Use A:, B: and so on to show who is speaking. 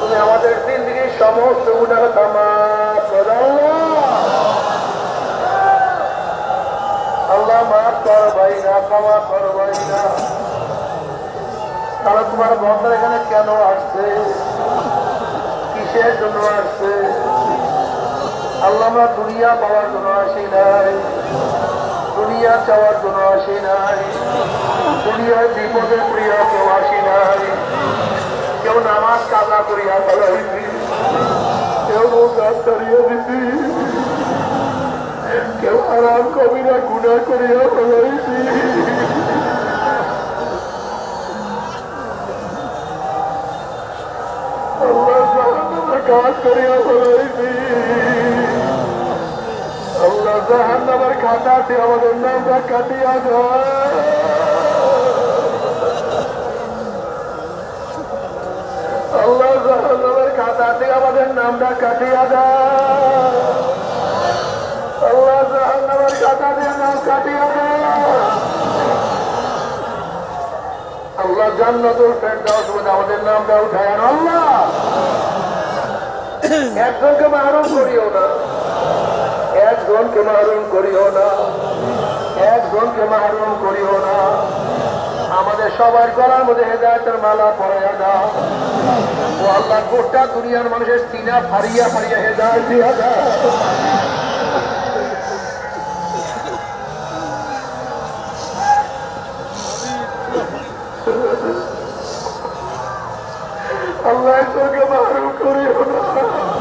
A: তুমি আমাদের দিকে সমস্ত তামা আল্লাহ মাফ কর ভাই না ক্ষমা কর ভাই না তারা তোমার বন্ধ এখানে কেন আসছে? কিসের জন্য আসছে? আল্লাহ আমরা দুনিয়া পাওয়ার জন্য আসি নাই। দুনিয়া চাওয়ার জন্য আসি নাই। দুনিয়ার বিপদে প্রিয় কেউ আসি নাই কেউ নামাজ কাজা করিয়া ফেলাইছি। কেউ রোজগার করিয়া দিছি। কেউ আরাম কবিরা গুণা করিয়া ফেলাইছি। কাজ করিয়া ফেলাইছি। আল্লাহ জাহান্নামের খাতাতে আমাদের নামটা কাটিয়া যায় আল্লাহ খাতাতে আমাদের নামটা কাটিয়া দেয় আল্লাহ জাহান্নামের খাতাতে নাম কাটিয়া আল্লাহ জান্নাতুল ফেরদাউস মধ্যে আমাদের নামটা উঠায় আল্লাহ! একজনকে মারণ করিও না। একজনকে মারণ করিও না। একজনকে মারণ করিও না। আমাদের সবার গলার মধ্যে হেদায়তের মালা পরাইয়া দাও। আল্লাহ গোটা দুনিয়ার মানুষের সিনা ফারিয়া ফারিয়া দিয়া দাও আল্লাহ তোকে মারণ করে না।